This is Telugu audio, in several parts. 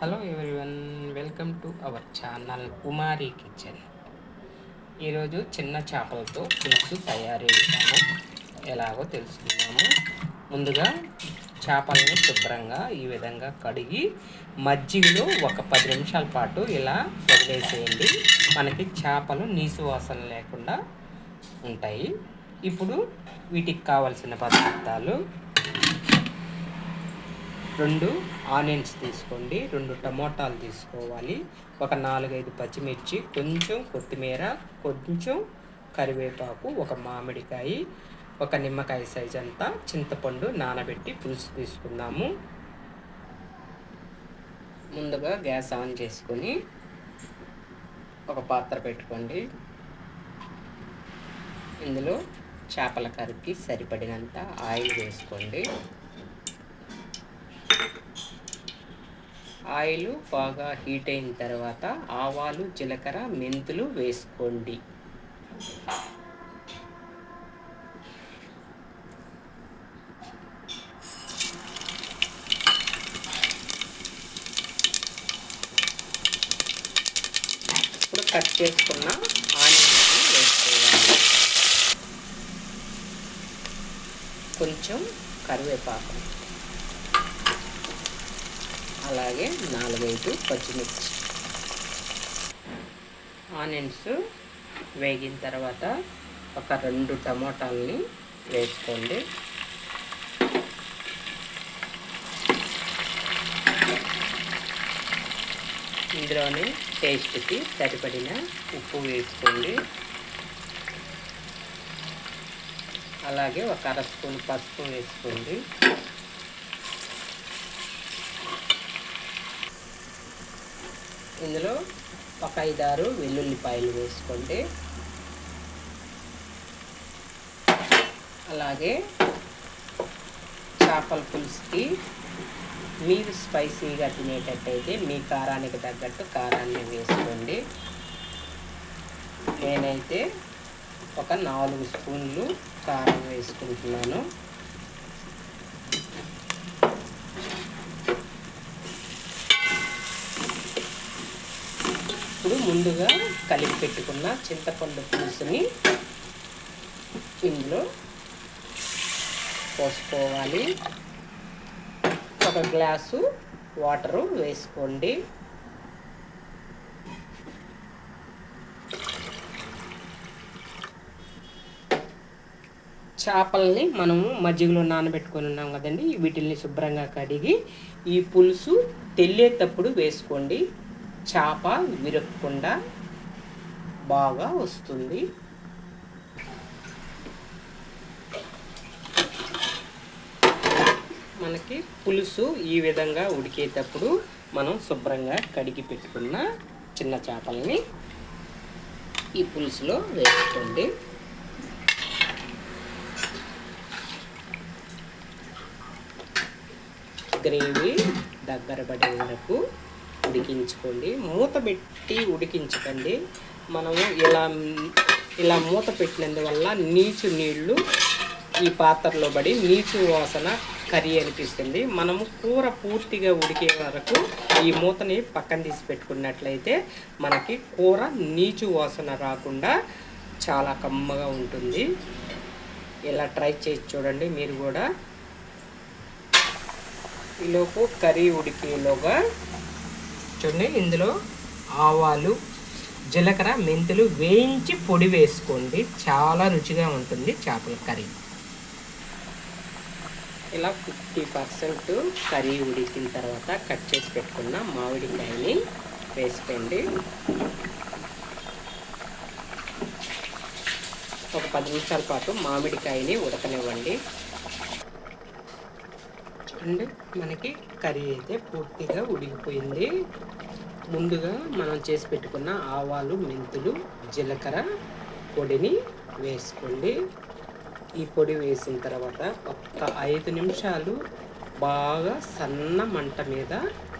Hello everyone welcome to our channel Kumari kitchen. ఈరోజు చిన్న చేపలతో పులుసు తయారు చేసాము ఎలాగో తెలుసుకున్నాము ముందుగా చేపలను శుభ్రంగా ఈ విధంగా కడిగి మజ్జిగలో ఒక పది నిమిషాల పాటు ఇలా వదిలేసేయండి. మనకి చేపలు నీసు వాసన లేకుండా ఉంటాయి. ఇప్పుడు వీటికి కావలసిన పదార్థాలు రెండు ఆనియన్స్ తీసుకోండి రెండు టమోటాలు తీసుకోవాలి. ఒక నాలుగైదు పచ్చిమిర్చి కొంచెం కొత్తిమీర కొంచెం కరివేపాకు ఒక మామిడికాయ ఒక నిమ్మకాయ సైజ్ అంతా చింతపండు నానబెట్టి పులుసు తీసుకుందాము. ముందుగా గ్యాస్ ఆన్ చేసుకొని ఒక పాత్ర పెట్టుకోండి. ఇందులో చేపల కర్రీకి సరిపడినంత ఆయిల్ వేసుకోండి. ఆయిల్ బాగా హీట్ అయిన తర్వాత ఆవాలు జీలకర్ర మెంతులు వేసుకోండి. ఇప్పుడు కట్ చేసుకున్న ఆనియన్ వేసుకోవాలి. కొంచెం కరివేపాకు. అలాగే నాలుగైదు పచ్చిమిర్చి. ఆనియన్స్ వేగిన తర్వాత ఒక రెండు టమోటాలని వేసుకోండి. ఇందులోని టేస్ట్కి సరిపడిన ఉప్పు వేసుకోండి. అలాగే ఒక అర స్పూన్ పసుపు వేసుకోండి. ఇందులో ఒక ఐదారు వెల్లుల్లిపాయలు వేసుకోండి అలాగే చేపల పులుసుకి మీరు స్పైసీగా తినేటట్టయితే మీ కారానికి తగ్గట్టు కారాన్ని వేసుకోండి. నేనైతే ఒక నాలుగు స్పూన్లు కారం వేసుకుంటున్నాను. ఇప్పుడు ముందుగా కలిపి పెట్టుకున్న చింతపండు పులుసుని ఇందులో పోసుకోవాలి. ఒక గ్లాసు వాటరు వేసుకోండి. చేపల్ని మనము మజ్జిగలో నానబెట్టుకొని ఉన్నాం కదండి వీటిల్ని శుభ్రంగా కడిగి ఈ పులుసు తెల్లేటప్పుడు వేసుకోండి. చేప విరగకుండా బాగా వస్తుంది. మనకి పులుసు ఈ విధంగా ఉడికేటప్పుడు మనం శుభ్రంగా కడిగి పెట్టుకున్న చిన్న చేపల్ని ఈ పులుసులో వేసుకోండి. గ్రేవీ దగ్గర పడే వరకు ఉడికించుకోండి. మూత పెట్టి ఉడికించకండి. మనము ఇలా ఇలా మూత పెట్టినందువల్ల నీచు నీళ్ళు ఈ పాత్రలో పడి నీచు వాసన కర్రీ అనిపిస్తుంది. మనము కూర పూర్తిగా ఉడికే వరకు ఈ మూతని పక్కన తీసి పెట్టుకున్నట్లయితే మనకి కూర నీచు వాసన రాకుండా చాలా కమ్మగా ఉంటుంది. ఇలా ట్రై చేసి చూడండి మీరు కూడా. ఈలోపు కర్రీ ఉడికేలోగా చూడండి ఇందులో ఆవాలు జీలకర్ర మెంతులు వేయించి పొడి వేసుకోండి. చాలా రుచిగా ఉంటుంది చేపల కర్రీ. ఇలా ఫిఫ్టీ పర్సెంట్ కర్రీ ఉడికిన తర్వాత కట్ చేసి పెట్టుకున్న మామిడికాయని వేసుకోండి. ఒక పది నిమిషాల పాటు మామిడికాయని ఉడకనివ్వండి. చూడండి మనకి కర్రీ అయితే పూర్తిగా ఉడికిపోయింది. ముందుగా మనం చేసి పెట్టుకున్న ఆవాలు మెంతులు జీలకర్ర పొడిని వేసుకోండి. ఈ పొడి వేసిన తర్వాత ఒక్క ఐదు నిమిషాలు బాగా సన్న మంట మీద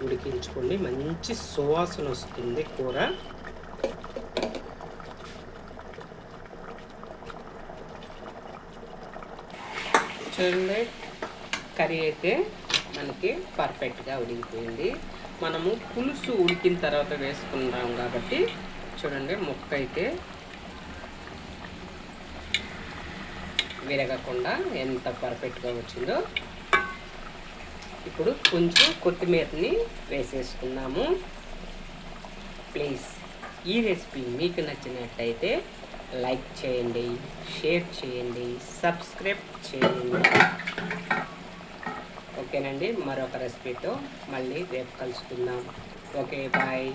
ఉడికించుకోండి. మంచి సువాసన వస్తుంది కూర. చూడండి కర్రీ అయితే మనకి పర్ఫెక్ట్గా ఉడికిపోయింది. మనము పులుసు ఉడికిన తర్వాత వేసుకున్నాం కాబట్టి చూడండి ముక్క అయితే విరగకుండా ఎంత పర్ఫెక్ట్గా వచ్చిందో. ఇప్పుడు కొంచెం కొత్తిమీరని వేసేసుకున్నాము ప్లీజ్ ఈ రెసిపీ మీకు నచ్చినట్లయితే లైక్ చేయండి షేర్ చేయండి సబ్స్క్రైబ్ చేయండి. ఓకేనండి మరొక రెసిపీతో మళ్ళీ రేపు కలుసుకుందాం. Okay bye.